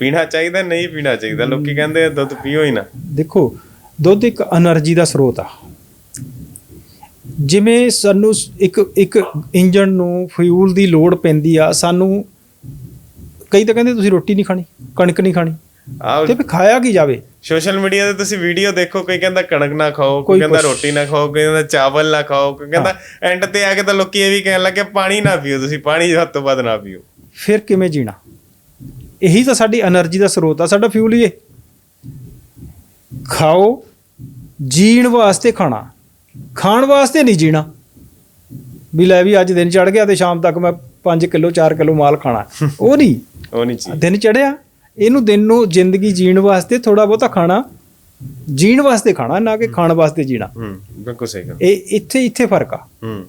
ਪੀਣਾ ਚਾਹੀਦਾ ਨਹੀਂ ਪੀਣਾ ਚਾਹੀਦਾ। ਲੋਕੀ ਕਹਿੰਦੇ ਦੁੱਧ ਪੀਓ ਹੀ ਨਾ। ਦੇਖੋ ਦੁੱਧ ਇੱਕ એનર્ਜੀ ਦਾ ਸਰੋਤ ਆ। ਜਿਵੇਂ ਸਾਨੂੰ ਇੱਕ ਇੱਕ ਇੰਜਨ ਨੂੰ ਫਿਊਲ ਦੀ ਲੋੜ ਪੈਂਦੀ ਆ ਸਾਨੂੰ ਕਈ ਤਾਂ ਕਹਿੰਦੇ ਤੁਸੀਂ ਰੋਟੀ ਨਹੀਂ ਖਾਣੀ ਕਣਕ ਨਹੀਂ ਖਾਣੀ। ਆਹ ਤੇ ਵੀ ਖਾਇਆ ਕੀ ਜਾਵੇ? ਸੋਸ਼ਲ ਮੀਡੀਆ ਤੇ ਤੁਸੀਂ ਵੀਡੀਓ ਦੇਖੋ ਕੋਈ ਕਹਿੰਦਾ ਕਣਕ ਨਾ ਖਾਓ ਕੋਈ ਕਹਿੰਦਾ ਰੋਟੀ ਨਾ ਖਾਓ ਕੋਈ ਕਹਿੰਦਾ ਚਾਵਲ ਨਾ ਖਾਓ ਕੋਈ ਕਹਿੰਦਾ ਐਂਡ ਤੇ ਆ ਕੇ ਤਾਂ ਲੋਕੀ ਇਹ ਵੀ ਕਹਿਣ ਲੱਗੇ ਪਾਣੀ ਨਾ ਪੀਓ ਤੁਸੀਂ ਪਾਣੀ ਵੱਧ ਤੋਂ ਵੱਧ ਨਾ ਪੀਓ। ਫਿਰ ਕਿਵੇਂ ਜੀਣਾ? ਇਹੀ ਤਾਂ ਸਾਡੀ એનર્ਜੀ ਦਾ ਸਰੋਤ ਆ ਸਾਡਾ ਫਿਊਲ ਹੀ ਇਹ। ਖਾਓ ਜੀਣ ਵਾਸਤੇ ਖਾਣਾ ਖਾਣ ਵਾਸਤੇ ਨਹੀਂ ਜੀਣਾ। ਵੀ ਲੈ ਵੀ ਅੱਜ ਦਿਨ ਚੜ ਗਿਆ ਤੇ ਸ਼ਾਮ ਤੱਕ ਮੈਂ 5 ਕਿਲੋ 4 ਕਿਲੋ ਮਾਲ ਖਾਣਾ। ਉਹ ਨਹੀਂ। ਉਹ ਨਹੀਂ ਜੀ। ਦਿਨ ਚੜਿਆ ਇਹਨੂੰ ਦਿਨ ਨੂੰ ਜ਼ਿੰਦਗੀ ਜੀਣ ਵਾਸਤੇ ਥੋੜਾ ਬਹੁਤਾ ਖਾਣਾ ਜੀਣ ਵਾਸਤੇ ਖਾਣਾ ਨਾ ਕਿ ਖਾਣ ਵਾਸਤੇ ਜੀਣਾ। ਹੂੰ ਬਿਲਕੁਲ ਸਹੀ ਗੱਲ। ਇਹ ਇੱਥੇ ਇੱਥੇ ਫ਼ਰਕ ਆ। ਹੂੰ।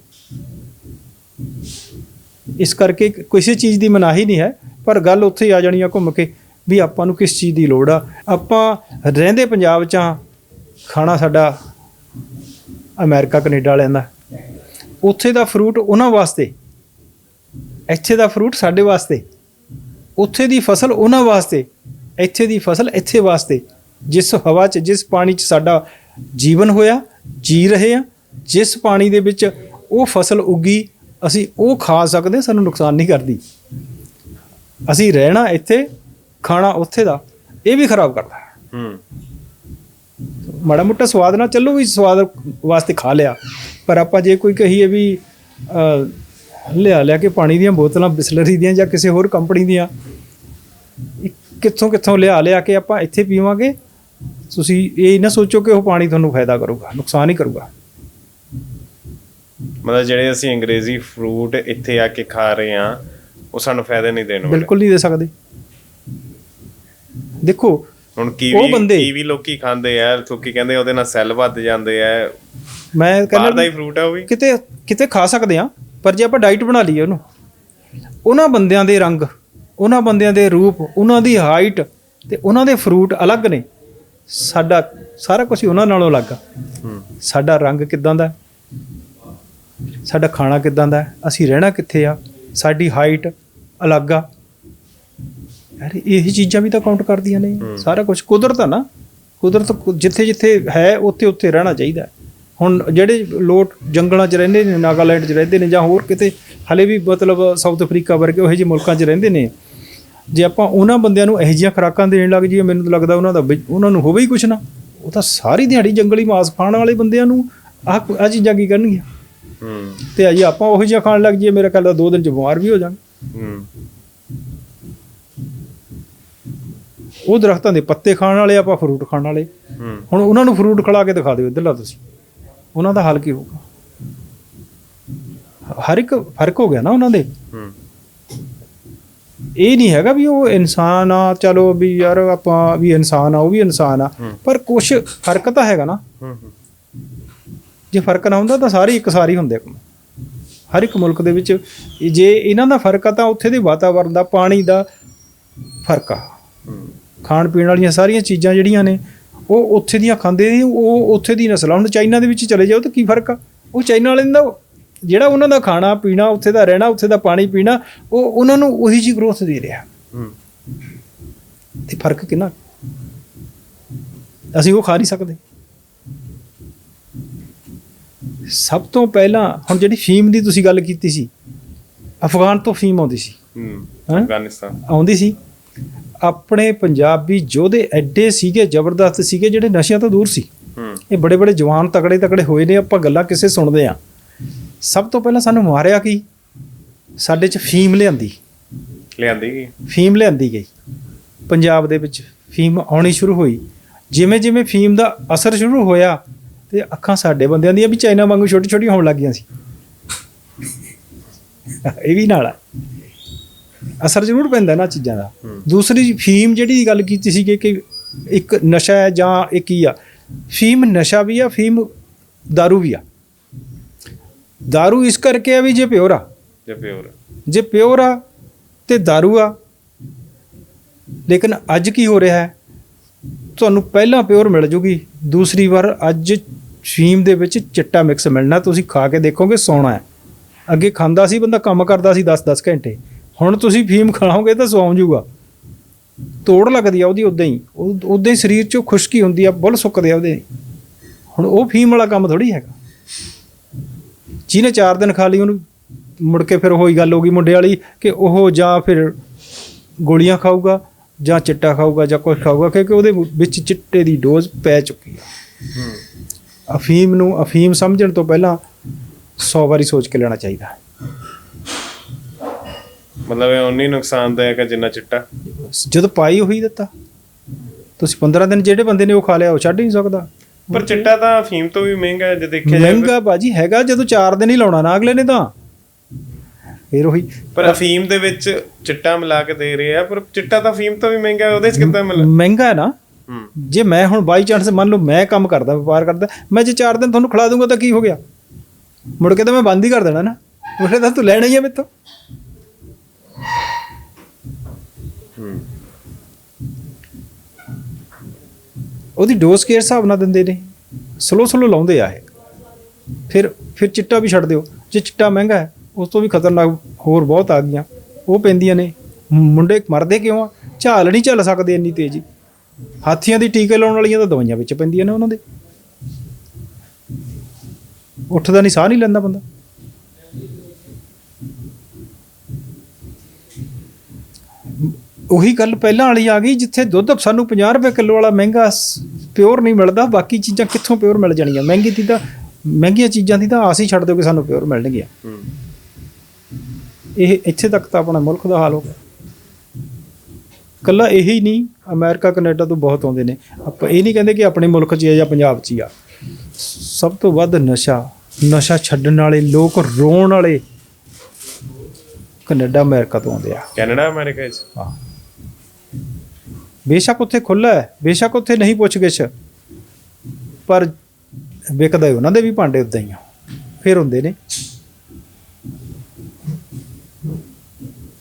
ਇਸ ਕਰਕੇ ਕਿਸੇ ਚੀਜ਼ ਦੀ ਮਨਾਹੀ ਨਹੀਂ ਹੈ। ਪਰ ਗੱਲ ਉੱਥੇ ਆ ਜਾਣੀ ਆ ਘੁੰਮ ਕੇ ਵੀ ਆਪਾਂ ਨੂੰ ਕਿਸ ਚੀਜ਼ ਦੀ ਲੋੜ ਆ। ਆਪਾਂ ਰਹਿੰਦੇ ਪੰਜਾਬ ਚ ਆ, ਖਾਣਾ ਸਾਡਾ ਅਮਰੀਕਾ, ਕੈਨੇਡਾ ਵਾਲਿਆਂ ਦਾ। ਉੱਥੇ ਦਾ ਫਰੂਟ ਉਹਨਾਂ ਵਾਸਤੇ, ਇੱਥੇ ਦਾ ਫਰੂਟ ਸਾਡੇ ਵਾਸਤੇ, ਉੱਥੇ ਦੀ ਫਸਲ ਉਹਨਾਂ ਵਾਸਤੇ, ਇੱਥੇ ਦੀ ਫਸਲ ਇੱਥੇ ਵਾਸਤੇ। ਜਿਸ ਹਵਾ 'ਚ, ਜਿਸ ਪਾਣੀ 'ਚ ਸਾਡਾ ਜੀਵਨ ਹੋਇਆ, ਜੀ ਰਹੇ ਆ, ਜਿਸ ਪਾਣੀ ਦੇ ਵਿੱਚ ਉਹ ਫਸਲ ਉੱਗੀ, ਅਸੀਂ ਉਹ ਖਾ ਸਕਦੇ, ਸਾਨੂੰ ਨੁਕਸਾਨ ਨਹੀਂ ਕਰਦੀ। ਅਸੀਂ ਰਹਿਣਾ ਇੱਥੇ ਖਾਣਾ ਉੱਥੇ ਦਾ ਇਹ ਵੀ ਖਰਾਬ ਕਰਦਾ। ਹੈ। ਹੂੰ ਮਾੜਾ ਮੋਟਾ ਸਵਾਦ ਨਾਲ ਚੱਲੋ ਵੀ ਸਵਾਦ ਵਾਸਤੇ ਖਾ ਲਿਆ। ਪਰ ਆਪਾਂ ਜੇ ਕੋਈ ਕਹੀਏ ਵੀ ਲਿਆ ਲਿਆ ਕੇ ਪਾਣੀ ਦੀਆਂ ਬੋਤਲਾਂ ਬਿਸਲਰੀ ਦੀਆਂ ਜਾਂ ਕਿਸੇ ਹੋਰ ਕੰਪਨੀ ਦੀਆਂ ਕਿੱਥੋਂ ਕਿੱਥੋਂ ਲਿਆ ਲਿਆ ਕੇ ਆਪਾਂ ਇੱਥੇ ਪੀਵਾਂਗੇ ਤੁਸੀਂ ਇਹ ਨਾ ਸੋਚੋ ਕਿ ਉਹ ਪਾਣੀ ਤੁਹਾਨੂੰ ਫਾਇਦਾ ਕਰੂਗਾ ਨੁਕਸਾਨ ਹੀ ਕਰੂਗਾ। ਮਤਲਬ ਜਿਹੜੇ ਅਸੀਂ ਅੰਗਰੇਜ਼ੀ ਫਰੂਟ ਇੱਥੇ ਆ ਕੇ ਖਾ ਰਹੇ ਆ ਉਹ ਸਾਨੂੰ ਫਾਇਦਾ ਨਹੀਂ ਦੇਣ ਵਾਲੇ। ਬਿਲਕੁਲ ਨਹੀਂ ਦੇ ਸਕਦੇ। ਦੇਖੋ ਹੁਣ ਕੀਵੀ ਬੰਦੇ- ਕੀਵੀ ਲੋਕੀ ਖਾਂਦੇ ਆ ਕਿਉਂਕਿ ਕਹਿੰਦੇ ਉਹਦੇ ਨਾਲ ਸੈੱਲ ਵੱਧ ਜਾਂਦੇ ਆ। ਮੈਂ ਬਾਹਰ ਕਹਿੰਦਾ ਦਾ ਹੀ ਫਰੂਟ ਆ ਉਹ ਵੀ। ਕਿਤੇ ਕਿਤੇ ਖਾ ਸਕਦੇ ਆ ਪਰ ਜੇ ਆਪਾਂ ਡਾਈਟ ਬਣਾ ਲਈਏ ਉਹਨੂੰ ਉਹਨਾਂ ਬੰਦਿਆਂ ਦੇ ਰੰਗ ਉਹਨਾਂ ਬੰਦਿਆਂ ਦੇ ਰੂਪ ਉਹਨਾਂ ਦੀ ਹਾਈਟ ਤੇ ਉਹਨਾਂ ਦੇ ਫਰੂਟ ਅਲੱਗ ਨੇ। ਸਾਡਾ ਸਾਰਾ ਕੁਝ ਉਹਨਾਂ ਨਾਲੋਂ ਅਲੱਗ ਆ। ਹੂੰ। ਸਾਡਾ ਰੰਗ ਕਿਦਾਂ ਦਾ ਹੈ? ਸਾਡਾ ਖਾਣਾ ਕਿਦਾਂ ਦਾ ਹੈ? ਅਸੀਂ ਰਹਿਣਾ ਕਿੱਥੇ ਆ? ਸਾਡੀ ਹਾਈਟ ਅਲੱਗ ਆ। ਯਾਰ ਇਹ ਚੀਜ਼ਾਂ ਵੀ ਤਾਂ ਕਾਊਂਟ ਕਰਦੀਆਂ ਨੇ। ਸਾਰਾ ਕੁਝ ਕੁਦਰਤ ਆ ਨਾ। ਕੁਦਰਤ ਜਿੱਥੇ ਜਿੱਥੇ ਹੈ ਉੱਥੇ ਉੱਥੇ ਰਹਿਣਾ ਚਾਹੀਦਾ। ਹੁਣ ਜਿਹੜੇ ਲੋਕ ਜੰਗਲਾਂ 'ਚ ਰਹਿੰਦੇ ਨੇ ਨਾਗਾਲੈਂਡ 'ਚ ਰਹਿੰਦੇ ਨੇ ਜਾਂ ਹੋਰ ਕਿਤੇ ਹਲੇ ਵੀ ਮਤਲਬ ਸਾਊਥ ਅਫਰੀਕਾ ਵਰਗੇ ਉਹੋ ਜਿਹੇ ਮੁਲਕਾਂ 'ਚ ਰਹਿੰਦੇ ਨੇ। ਜੇ ਆਪਾਂ ਉਹਨਾਂ ਬੰਦਿਆਂ ਨੂੰ ਇਹੋ ਜਿਹੀਆਂ ਖੁਰਾਕਾਂ ਦੇਣ ਲੱਗ ਜਾਈਏ ਮੈਨੂੰ ਤਾਂ ਲੱਗਦਾ ਉਹਨਾਂ ਦਾ ਉਹਨਾਂ ਨੂੰ ਹੋਵੇ ਹੀ ਕੁਛ ਨਾ। ਉਹ ਤਾਂ ਸਾਰੀ ਦਿਹਾੜੀ ਜੰਗਲੀ ਮਾਸ ਖਾਣ ਵਾਲੇ ਬੰਦਿਆਂ ਨੂੰ ਆਹ ਚੀਜ਼ਾਂ ਕੀ ਕਰਨਗੀਆਂ? ਹੂੰ। ਤੇ ਅਜੇ ਆਪਾਂ ਉਹੋ ਜਿਹਾ ਖਾਣ ਲੱਗ ਜਾਈਏ ਮੇਰੇ ਖਿਆਲ ਦਾ ਦੋ ਦਿਨ ਚ ਬਿਮਾਰ ਵੀ ਹੋ ਜਾਵਾਂਗੇ ਹੂੰ। ਉਹ ਦਰਖਤਾਂ ਦੇ ਪੱਤੇ ਖਾਣ ਵਾਲੇ ਆਪਾਂ ਫਰੂਟ ਖਾਣ ਵਾਲੇ। ਹੁਣ ਉਹਨਾਂ ਨੂੰ ਫਰੂਟ ਖਿਲਾ ਕੇ ਦਿਖਾ ਦਿਓ ਇੱਧਰਲਾ ਤੁਸੀਂ। ਉਹਨਾਂ ਦਾ ਹਾਲ ਕੀ ਹੋਊਗਾ? ਹਰ ਇੱਕ ਫ਼ਰਕ ਹੋ ਗਿਆ ਨਾ ਉਹਨਾਂ ਦੇ। ਇਹ ਨਹੀਂ ਹੈਗਾ ਵੀ ਉਹ ਇਨਸਾਨ ਆ ਚਲੋ ਵੀ ਯਾਰ ਆਪਾਂ ਵੀ ਇਨਸਾਨ ਆ ਉਹ ਵੀ ਇਨਸਾਨ ਆ। ਪਰ ਕੁਝ ਫ਼ਰਕ ਤਾਂ ਹੈਗਾ ਨਾ। ਜੇ ਫ਼ਰਕ ਨਾ ਹੁੰਦਾ ਤਾਂ ਸਾਰੇ ਇੱਕ ਸਾਰੀ ਹੁੰਦੇ ਹਰ ਇੱਕ ਮੁਲਕ ਦੇ ਵਿੱਚ ਜੇ ਇਹਨਾਂ ਦਾ ਫ਼ਰਕ ਆ ਤਾਂ ਉੱਥੇ ਦੇ ਵਾਤਾਵਰਣ ਦਾ ਪਾਣੀ ਦਾ ਫ਼ਰਕ ਆ। ਖਾਣ ਪੀਣ ਵਾਲੀਆਂ ਸਾਰੀਆਂ ਚੀਜ਼ਾਂ ਜਿਹੜੀਆਂ ਨੇ ਉਹ ਉੱਥੇ ਦੀਆਂ ਖਾਂਦੇ ਨੇ ਉਹ ਉੱਥੇ ਦੀ ਨਸਲ। ਹੁਣ ਚਾਈਨਾ ਦੇ ਵਿੱਚ ਚਲੇ ਜਾਓ ਤਾਂ ਕੀ ਫ਼ਰਕ ਆ? ਉਹ ਚਾਈਨਾ ਵਾਲਿਆਂ ਦਾ ਜਿਹੜਾ ਉਹਨਾਂ ਦਾ ਖਾਣਾ ਪੀਣਾ ਉੱਥੇ ਦਾ ਰਹਿਣਾ ਉੱਥੇ ਦਾ ਪਾਣੀ ਪੀਣਾ ਉਹ ਉਹਨਾਂ ਨੂੰ ਉਹੀ ਜੀ ਗਰੋਥ ਦੇ ਰਿਹਾ। ਤੇ ਫ਼ਰਕ ਕਿੰਨਾ? ਅਸੀਂ ਉਹ ਖਾ ਨਹੀਂ ਸਕਦੇ। ਸਭ ਤੋਂ ਪਹਿਲਾਂ ਹੁਣ ਜਿਹੜੀ ਫੀਮ ਦੀ ਤੁਸੀਂ ਗੱਲ ਕੀਤੀ ਸੀ ਅਫਗਾਨ ਤੋਂ ਫੀਮ ਆਉਂਦੀ ਸੀ। ਹੂੰ? ਅਫਗਾਨਿਸਤਾਨ। ਆਉਂਦੀ ਸੀ। ਆਪਣੇ ਪੰਜਾਬੀ ਯੋਧੇ ਐਡੇ ਸੀਗੇ ਜ਼ਬਰਦਸਤ ਸੀਗੇ ਜਿਹੜੇ ਨਸ਼ਿਆਂ ਤੋਂ ਦੂਰ ਸੀ। ਇਹ ਬੜੇ ਬੜੇ ਜਵਾਨ ਤਕੜੇ ਤਕੜੇ ਹੋਏ ਨੇ ਆਪਾਂ ਗੱਲਾਂ ਕਿਸੇ ਸੁਣਦੇ ਆ ਸਭ ਤੋਂ ਪਹਿਲਾਂ ਸਾਨੂੰ ਮਾਰਿਆ ਕੀ? ਸਾਡੇ ਚ ਫੀਮ ਲਿਆਂਦੀ। ਲਿਆਂਦੀ ਗਈ ਫੀਮ ਲਿਆਂਦੀ ਗਈ। ਪੰਜਾਬ ਦੇ ਵਿੱਚ ਫੀਮ ਆਉਣੀ ਸ਼ੁਰੂ ਹੋਈ। ਜਿਵੇਂ ਜਿਵੇਂ ਫੀਮ ਦਾ ਅਸਰ ਸ਼ੁਰੂ ਹੋਇਆ ਤੇ ਅੱਖਾਂ ਸਾਡੇ ਬੰਦਿਆਂ ਦੀਆਂ ਵੀ ਚਾਈਨਾ ਵਾਂਗੂ ਛੋਟੀ ਛੋਟੀਆਂ ਹੋਣ ਲੱਗੀਆਂ ਸੀ ਇਹ ਵੀ ਨਾਲ ਆ ਅਸਰ ਜ਼ਰੂਰ ਪੈਂਦਾ ਨਾ ਚੀਜ਼ਾਂ ਦਾ ਹੂੰ। ਦੂਸਰੀ ਫੀਮ ਜਿਹੜੀ ਗੱਲ ਕੀਤੀ ਸੀ ਕਿ ਇੱਕ ਨਸ਼ਾ ਹੈ ਜਾਂ ਇਹ ਕੀ ਆ ਫੀਮ ਨਸ਼ਾ ਵੀ ਆ ਫੀਮ दारू ਵੀ ਆ दारू ਇਸ ਕਰਕੇ ਆ ਵੀ ਜੇ ਪਿਓਰ ਆ ਜੇ ਪਿਓਰ ਜੇ ਪਿਓਰ ਆ ਤੇ दारू ਆ ਲੇਕਿਨ ਅੱਜ ਕੀ ਹੋ ਰਿਹਾ ਹੈ ਤੁਹਾਨੂੰ ਪਹਿਲਾਂ ਪਿਓਰ ਮਿਲ ਜੂਗੀ ਦੂਸਰੀ ਵਾਰ ਅੱਜ ਫੀਮ ਦੇ ਵਿੱਚ ਚਿੱਟਾ ਮਿਕਸ ਮਿਲਣਾ, ਤੁਸੀਂ ਖਾ ਕੇ ਦੇਖੋਗੇ ਸੌਣਾ ਹੈ। ਅੱਗੇ ਖਾਂਦਾ ਸੀ, ਬੰਦਾ ਕੰਮ ਕਰਦਾ ਸੀ 10-10 ਘੰਟੇ। ਹੁਣ ਤੁਸੀਂ ਫੀਮ ਖਾਓਗੇ ਤਾਂ ਸੌਂ ਜਾਊਗਾ। ਤੋੜ ਲੱਗਦੀ ਆ ਉਹਦੀ ਉਦਾਂ ਹੀ। ਉਦਾਂ ਹੀ ਸਰੀਰ 'ਚੋਂ ਖੁਸ਼ਕੀ ਹੁੰਦੀ ਆ, ਬੁੱਲ ਸੁੱਕਦੇ ਆ ਉਹਦੇ। ਹੁਣ ਉਹ ਫੀਮ ਵਾਲਾ ਕੰਮ ਥੋੜੀ ਹੈਗਾ। ਜਿਹਨੇ 4 ਦਿਨ ਖਾ ਲਈ, ਉਹਨੂੰ ਮੁੜ ਕੇ ਫਿਰ ਉਹੀ ਗੱਲ ਹੋ ਗਈ ਮੁੰਡੇ ਵਾਲੀ ਕਿ ਉਹ ਜਾਂ ਫਿਰ ਗੋਲੀਆਂ ਖਾਊਗਾ, ਜਾਂ ਚਿੱਟਾ ਖਾਊਗਾ, ਜਾਂ ਕੁਝ ਖਾਊਗਾ, ਕਿਉਂਕਿ ਉਹਦੇ ਵਿੱਚ ਚਿੱਟੇ ਦੀ ਡੋਜ਼ ਪੈ ਚੁੱਕੀ ਆ। ਅਫੀਮ ਨੂੰ ਅਫੀਮ ਸਮਝਣ ਤੋਂ ਪਹਿਲਾਂ 100 ਵਾਰੀ ਸੋਚ ਕੇ ਲੈਣਾ ਚਾਹੀਦਾ ਹੈ। ਮਤਲਬ ਇਹ ਉਨੀ ਨੁਕਸਾਨਦਾਇਕ ਹੈ ਜਿੰਨਾ ਚਿੱਟਾ। ਜਦੋਂ ਪਾਈ ਹੋਈ ਦਿੱਤਾ ਤੁਸੀਂ 15 ਦਿਨ ਜਿਹੜੇ ਬੰਦੇ ਨੇ ਉਹ ਖਾ ਲਿਆ ਉਹ ਛੱਡ ਹੀ ਨਹੀਂ ਸਕਦਾ। ਪਰ ਚਿੱਟਾ ਤਾਂ ਅਫੀਮ ਤੋਂ ਵੀ ਮਹਿੰਗਾ ਹੈ ਜੇ ਦੇਖਿਆ ਜਾਵੇ। ਮਹਿੰਗਾ ਬਾਜੀ ਹੈਗਾ ਜਦੋਂ 4 ਦਿਨ ਹੀ ਲਾਉਣਾ ਨਾ ਅਗਲੇ ਨੇ ਤਾਂ। ਫਿਰ ਉਹੀ ਪਰ ਅਫੀਮ ਦੇ ਵਿੱਚ ਚਿੱਟਾ ਮਿਲਾ ਕੇ ਦੇ ਰਹੇ ਆ ਪਰ ਚਿੱਟਾ ਤਾਂ ਅਫੀਮ ਤੋਂ ਵੀ ਮਹਿੰਗਾ ਹੈ ਉਹਦੇ ਚ ਕਿੱਦਾਂ ਮਿਲ ਮਹਿੰਗਾ ਹੈ ਨਾ। ਜੇ ਮੈਂ ਹੁਣ ਬਾਈ ਚਾਂਸ ਮੰਨ ਲਓ ਮੈਂ ਕੰਮ ਕਰਦਾ, ਵਪਾਰ ਕਰਦਾ, ਮੈਂ ਜੇ 4 ਦਿਨ ਤੁਹਾਨੂੰ ਖਿਲਾ ਦੂੰਗਾ ਤਾਂ ਕੀ ਹੋ ਗਿਆ? ਮੁੜ ਕੇ ਤਾਂ ਮੈਂ ਬੰਦ ਹੀ ਕਰ ਦੇਣਾ ਨਾ। ਉਹਨੇ ਤਾਂ ਤੂੰ ਲੈਣਾ ਹੀ ਹੈ ਮੇਥੋਂ। ਹੂੰ ਉਹਦੀ ਡੋਜ਼ ਕੇ ਹਿਸਾਬ ਨਾਲ ਦਿੰਦੇ ਨੇ। ਸਲੋ ਸਲੋ ਲਾਉਂਦੇ ਆ ਇਹ। ਫਿਰ ਫਿਰ ਚਿੱਟਾ ਵੀ ਛੱਡ ਦਿਓ। ਜੇ ਚਿੱਟਾ ਮਹਿੰਗਾ ਹੈ, ਉਸ ਤੋਂ ਵੀ ਖਤਰਨਾਕ ਹੋਰ ਬਹੁਤ ਆ ਗਈਆਂ। ਉਹ ਪੈਂਦੀਆਂ ਨੇ। ਮੁੰਡੇ ਮਰਦੇ ਕਿਉਂ ਆ? ਝਾਲ ਨਹੀਂ ਝੱਲ ਸਕਦੇ ਇੰਨੀ ਤੇਜ਼ੀ। ਹਾਥੀਆਂ ਦੀ ਟੀਕੇ ਲਾਉਣ ਵਾਲੀਆਂ ਤਾਂ ਦਵਾਈਆਂ ਵਿੱਚ ਪੈਂਦੀਆਂ ਨੇ ਉਹਨਾਂ ਦੇ। ਉੱਠਦਾ ਨਹੀਂ, ਸਾਹ ਨਹੀਂ ਲੈਂਦਾ ਬੰਦਾ। ਉਹੀ ਗੱਲ ਪਹਿਲਾਂ ਵਾਲੀ ਆ ਗਈ, ਜਿੱਥੇ ਦੁੱਧ ਸਾਨੂੰ 50 ਰੁਪਏ ਕਿਲੋ ਵਾਲਾ ਮਹਿੰਗਾ ਪਿਓਰ ਨਹੀਂ ਮਿਲਦਾ, ਬਾਕੀ ਚੀਜ਼ਾਂ ਕਿੱਥੋਂ ਪਿਓਰ ਮਿਲ ਜਾਣੀਆਂ? ਮਹਿੰਗੀ ਦੀ ਤਾਂ, ਮਹਿੰਗੀਆਂ ਚੀਜ਼ਾਂ ਦੀ ਤਾਂ ਆਸ ਹੀ ਛੱਡ ਦਿਓ ਕਿ ਸਾਨੂੰ ਪਿਓਰ ਮਿਲਣਗੀਆਂ। ਇਹ ਇੱਥੇ ਤੱਕ ਤਾਂ ਆਪਣਾ ਮੁਲਕ ਦਾ ਹਾਲ ਹੋ ਗਿਆ। ਕੱਲਾ ਇਹੀ ਨਹੀਂ ਅਮਰੀਕਾ ਕੈਨੇਡਾ ਤੋਂ ਬਹੁਤ ਆਉਂਦੇ ਨੇ। ਆਪਾਂ ਇਹ ਨਹੀਂ ਕਹਿੰਦੇ ਕਿ ਆਪਣੇ ਮੁਲਕ 'ਚ ਹੀ ਆ ਜਾਂ ਪੰਜਾਬ 'ਚ ਹੀ ਆ। ਸਭ ਤੋਂ ਵੱਧ ਨਸ਼ਾ ਨਸ਼ਾ ਛੱਡਣ ਵਾਲੇ ਲੋਕ ਰੋਣ ਵਾਲੇ ਕੈਨੇਡਾ ਅਮਰੀਕਾ ਤੋਂ ਆਉਂਦੇ ਆ। ਕੈਨੇਡਾ ਅਮਰੀਕਾ ਵਿੱਚ ਹਾਂ। ਬੇਸ਼ੱਕ ਉੱਥੇ ਖੁੱਲਾ ਹੈ ਬੇਸ਼ੱਕ ਉੱਥੇ ਨਹੀਂ ਪੁੱਛ ਗਿੱਛ ਪਰ ਵਿਕਦਾ ਉਹਨਾਂ ਦੇ ਵੀ ਭਾਂਡੇ ਉਦਾਂ ਹੀ ਆ। ਫਿਰ ਹੁੰਦੇ ਨੇ।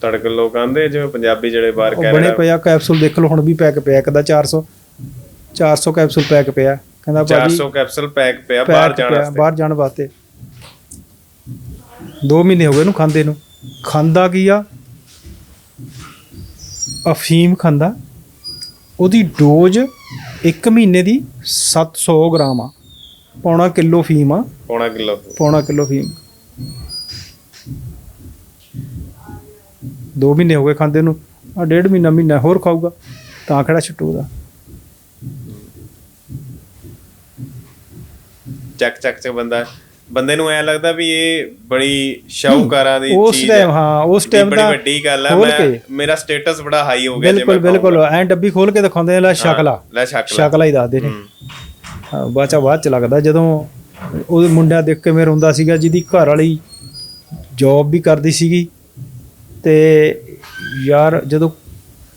ਤੜਕ ਲੋਕ ਆਂਦੇ ਜਿਵੇਂ ਪੰਜਾਬੀ ਜਿਹੜੇ ਬਾਹਰ ਉਹ ਬਣੇ ਕੈਨੇਡਾ ਪਿਆ ਕੈਪਸੂਲ ਦੇਖ ਲਓ ਹੁਣ ਵੀ ਪੈਕ ਪਿਆ ਇੱਕ ਦਾ 400 400 ਕੈਪਸੂਲ ਪੈਕ ਪਿਆ। ਕਹਿੰਦਾ ਭਾਜੀ 400 ਕੈਪਸੂਲ ਪੈਕ ਪਿਆ ਬਾਹਰ ਜਾਣ ਵਾਸਤੇ। ਬਾਹਰ ਜਾਣ ਵਾਸਤੇ। 2 ਮਹੀਨੇ ਹੋ ਗਏ ਇਹਨੂੰ ਖਾਂਦੇ ਨੂੰ। ਖਾਂਦਾ ਕੀ ਆ? ਅਫੀਮ ਖਾਂਦਾ। ਉਹਦੀ ਡੋਜ਼ 1 ਮਹੀਨੇ ਦੀ 700 ਗ੍ਰਾਮ ਆ। ਪੌਣਾ ਕਿਲੋ ਫੀਮ ਆ। ਪੌਣਾ ਕਿਲੋ। ਪੌਣਾ ਕਿਲੋ ਫੀਮ 2 ਮਹੀਨੇ ਹੋ ਗਏ ਖਾਂਦੇ ਨੂੰ ਆ ਡੇਢ ਮਹੀਨਾ ਮਹੀਨਾ ਹੋਰ ਖਾਊਗਾ ਤਾਂ ਕਿਹੜਾ ਛੱਟੂ ਦਾ ਚੱਕ ਚੱਕ ਚ ਬੰਦਾ। ਬੰਦੇ ਨੂੰ ਐ ਲੱਗਦਾ ਵੀ ਇਹ ਬੜੀ ਸ਼ੌਕਾਰਾਂ ਦੀ ਉਸ ਚੀਜ਼ ਹੈ। ਟਾਈਮ ਹਾਂ ਉਸ ਟਾਈਮ ਬੜੀ ਦਾ ਵੱਡੀ ਗੱਲ ਹੈ। ਮੈਂ। ਮੇਰਾ ਸਟੇਟਸ ਬੜਾ ਹਾਈ ਹੋ ਗਿਆ ਜੇ ਬਿਲਕੁਲ ਬਿਲਕੁਲ। ਐਂ ਡੱਬੀ ਖੋਲ ਕੇ ਦਿਖਾਉਂਦੇ ਨੇ ਲੈ ਸ਼ਕਲਾ। ਲੈ ਸ਼ਕਲਾ। ਹੀ ਦੱਸਦੇ ਨੇ। ਬਾਚਾ ਬਾਅਦ ਚ ਲੱਗਦਾ ਜਦੋਂ ਉਹਦੇ ਮੁੰਡਿਆਂ ਦੇਖ ਕੇ ਮੈਂ ਰੋਂਦਾ ਸੀਗਾ ਜਿਹਦੀ ਘਰ ਵਾਲੀ ਜੌਬ ਵੀ ਕਰਦੀ ਸੀਗੀ ਤੇ ਯਾਰ ਜਦੋਂ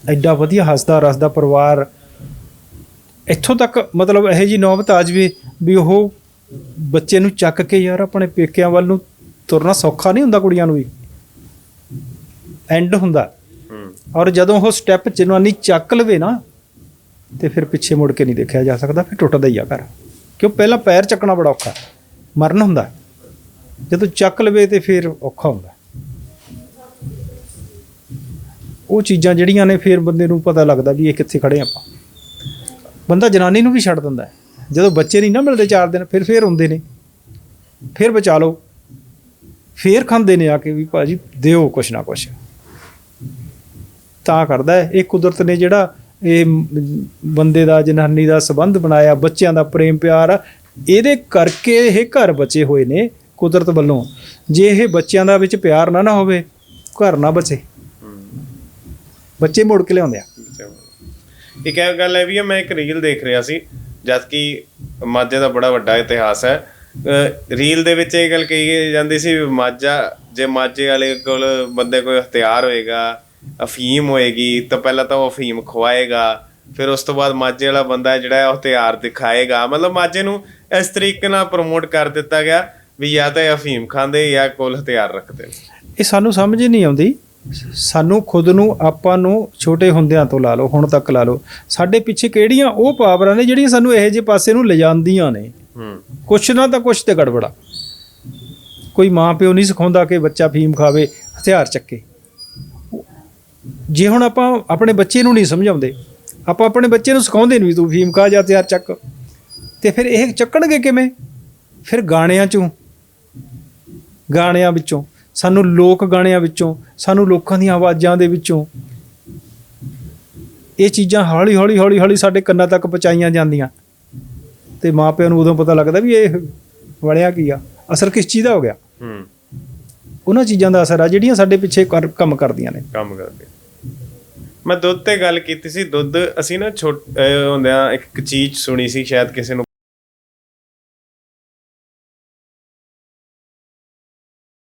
ਐਡਾ ਵਧੀਆ ਹੱਸਦਾ ਰਸਦਾ ਪਰਿਵਾਰ ਇੱਥੋਂ ਤੱਕ ਮਤਲਬ ਇਹੋ ਜੀ ਨੌਬਤ ਆ ਜਵੇ ਵੀ ਉਹ ਬੱਚੇ ਨੂੰ ਚੱਕ ਕੇ ਯਾਰ ਆਪਣੇ ਪੇਕਿਆਂ ਵੱਲ ਨੂੰ ਤੁਰਨਾ ਸੌਖਾ ਨਹੀਂ ਹੁੰਦਾ ਕੁੜੀਆਂ ਨੂੰ ਵੀ। ਐਂਡ ਹੁੰਦਾ। ਔਰ ਜਦੋਂ ਉਹ ਸਟੈਪ ਜਨਾਨੀ ਚੱਕ ਲਵੇ ਨਾ ਤੇ ਫਿਰ ਪਿੱਛੇ ਮੁੜ ਕੇ ਨਹੀਂ ਦੇਖਿਆ ਜਾ ਸਕਦਾ ਫਿਰ ਟੁੱਟਦਾ ਹੀ ਆ ਘਰ। ਕਿਉਂ? ਪਹਿਲਾਂ ਪੈਰ ਚੱਕਣਾ ਬੜਾ ਔਖਾ। ਮਰਨ ਹੁੰਦਾ। ਜਦੋਂ ਚੱਕ ਲਵੇ ਤੇ ਫਿਰ ਔਖਾ ਹੁੰਦਾ। ਉਹ ਚੀਜ਼ਾਂ ਜਿਹੜੀਆਂ ਨੇ ਫਿਰ ਬੰਦੇ ਨੂੰ ਪਤਾ ਲੱਗਦਾ ਵੀ ਇਹ ਕਿੱਥੇ ਖੜੇ ਆਪਾਂ। ਬੰਦਾ ਜਨਾਨੀ ਨੂੰ ਵੀ ਛੱਡ ਦਿੰਦਾ ਹੈ। ਜਦੋਂ ਬੱਚੇ ਨਹੀਂ ਨਾ ਮਿਲਦੇ ਚਾਰ ਦਿਨ ਫਿਰ ਫਿਰ ਹੁੰਦੇ ਨੇ। ਫਿਰ ਬਚਾ ਲਓ। ਫਿਰ ਖਾਂਦੇ ਨੇ ਆ ਕੇ ਵੀ ਭਾਜੀ ਦਿਓ ਕੁਛ ਨਾ ਕੁਛ। ਤਾਂ ਕਰਦਾ ਹੈ। ਇਹ ਕੁਦਰਤ ਨੇ ਜਿਹੜਾ ਇਹ ਮ- ਬੰਦੇ ਦਾ ਜਨਾਨੀ ਦਾ ਸਬੰਧ ਬਣਾਇਆ ਬੱਚਿਆਂ ਦਾ ਪ੍ਰੇਮ ਪਿਆਰ ਆ, ਇਹਦੇ ਕਰਕੇ ਇਹ ਘਰ ਬਚੇ ਹੋਏ ਨੇ ਕੁਦਰਤ ਵੱਲੋਂ। ਜੇ ਇਹ ਬੱਚਿਆਂ ਦਾ ਵਿੱਚ ਪਿਆਰ ਨਾ ਨਾ ਹੋਵੇ ਘਰ ਨਾ ਬਚੇ। ਬੱਚੇ ਮੋੜ ਕੇ ਲਿਆਉਂਦੇ ਆ। ਇੱਕ ਇਹ ਗੱਲ ਹੈ ਵੀ ਮੈਂ ਇੱਕ ਰੀਲ ਦੇਖ ਰਿਹਾ ਸੀ ਜਦ ਕਿ ਮਾਝੇ ਦਾ ਬੜਾ ਵੱਡਾ ਇਤਿਹਾਸ ਹੈ। ਰੀਲ ਦੇ ਵਿੱਚ ਇਹ ਗੱਲ ਕਹੀ ਜਾਂਦੀ ਸੀ ਮਾਝਾ ਜੇ ਮਾਝੇ ਵਾਲੇ ਕੋਲ ਬੰਦੇ ਕੋਈ ਹਥਿਆਰ ਹੋਏਗਾ ਅਫੀਮ ਹੋਏਗੀ ਤਾਂ ਪਹਿਲਾਂ ਤਾਂ ਉਹ ਅਫੀਮ ਖਵਾਏਗਾ ਫਿਰ ਉਸ ਤੋਂ ਬਾਅਦ ਮਾਝੇ ਵਾਲਾ ਬੰਦਾ ਜਿਹੜਾ ਹੈ ਉਹ ਹਥਿਆਰ ਦਿਖਾਏਗਾ। ਮਤਲਬ ਮਾਝੇ ਨੂੰ ਇਸ ਤਰੀਕੇ ਨਾਲ ਪ੍ਰਮੋਟ ਕਰ ਦਿੱਤਾ ਗਿਆ ਵੀ ਜਾਂ ਤਾਂ ਅਫੀਮ ਖਾਂਦੇ ਜਾਂ ਕੋਲ ਹਥਿਆਰ ਰੱਖਦੇ ਨੇ। ਇਹ ਸਾਨੂੰ ਸਮਝ ਨਹੀਂ ਆਉਂਦੀ ਸਾਨੂੰ ਖੁਦ ਨੂੰ ਆਪਾਂ ਨੂੰ ਛੋਟੇ ਹੁੰਦਿਆਂ ਤੋਂ ਲਾ ਲਓ ਹੁਣ ਤੱਕ ਲਾ ਲਓ ਸਾਡੇ ਪਿੱਛੇ ਕਿਹੜੀਆਂ ਉਹ ਪਾਵਰਾਂ ਨੇ ਜਿਹੜੀਆਂ ਸਾਨੂੰ ਇਹੋ ਜਿਹੇ ਪਾਸੇ ਨੂੰ ਲਿਜਾਂਦੀਆਂ ਨੇ? ਹੂੰ। ਕੁਛ ਨਾ ਤਾਂ ਕੁਛ ਤੇ ਗੜਬੜਾ। ਕੋਈ ਮਾਂ ਪਿਓ ਨਹੀਂ ਸਿਖਾਉਂਦਾ ਕਿ ਬੱਚਾ ਫੀਮ ਖਾਵੇ ਹਥਿਆਰ ਚੱਕੇ। ਜੇ ਹੁਣ ਆਪਾਂ ਆਪਣੇ ਬੱਚੇ ਨੂੰ ਨਹੀਂ ਸਮਝਾਉਂਦੇ ਆਪਾਂ ਆਪਣੇ ਬੱਚੇ ਨੂੰ ਸਿਖਾਉਂਦੇ ਨਹੀਂ ਤੂੰ ਫੀਮ ਖਾ ਜਾ ਯਾਰ ਚੱਕ ਤੇ ਫਿਰ ਇਹ ਚੱਕਣਗੇ ਕਿਵੇਂ? ਫਿਰ ਗਾਣਿਆਂ ਚੋਂ ਗਾਣਿਆਂ ਵਿੱਚੋਂ। ਸਾਨੂੰ ਲੋਕ ਗਾਣਿਆਂ ਵਿੱਚੋਂ ਸਾਨੂੰ ਲੋਕਾਂ ਦੀਆਂ ਆਵਾਜ਼ਾਂ ਦੇ ਵਿੱਚੋਂ ਇਹ ਚੀਜ਼ਾਂ ਹੌਲੀ ਹੌਲੀ ਹੌਲੀ ਹੌਲੀ ਸਾਡੇ ਕੰਨਾਂ ਤੱਕ ਪਹੁੰਚਾਈਆਂ ਜਾਂਦੀਆਂ। ਤੇ ਮਾਪਿਆਂ ਨੂੰ ਉਦੋਂ ਪਤਾ ਲੱਗਦਾ ਵੀ ਇਹ ਵੜਿਆ ਕੀ ਆ ਅਸਰ ਕਿਸ ਚੀਜ਼ ਦਾ ਹੋ ਗਿਆ? ਹੂੰ। ਉਹਨਾਂ ਚੀਜ਼ਾਂ ਦਾ ਅਸਰ ਆ ਜਿਹੜੀਆਂ ਸਾਡੇ ਪਿੱਛੇ ਕੰਮ ਕਰਦੀਆਂ ਨੇ। ਕੰਮ ਕਰਦੇ। ਮੈਂ ਦੁੱਧ ਤੇ ਗੱਲ ਕੀਤੀ ਸੀ ਦੁੱਧ ਅਸੀਂ ਨਾ ਛੋਟ ਹੁੰਦਿਆਂ ਇੱਕ ਚੀਜ਼ ਸੁਣੀ ਸੀ ਸ਼ਾਇਦ ਕਿਸੇ ਨੂੰ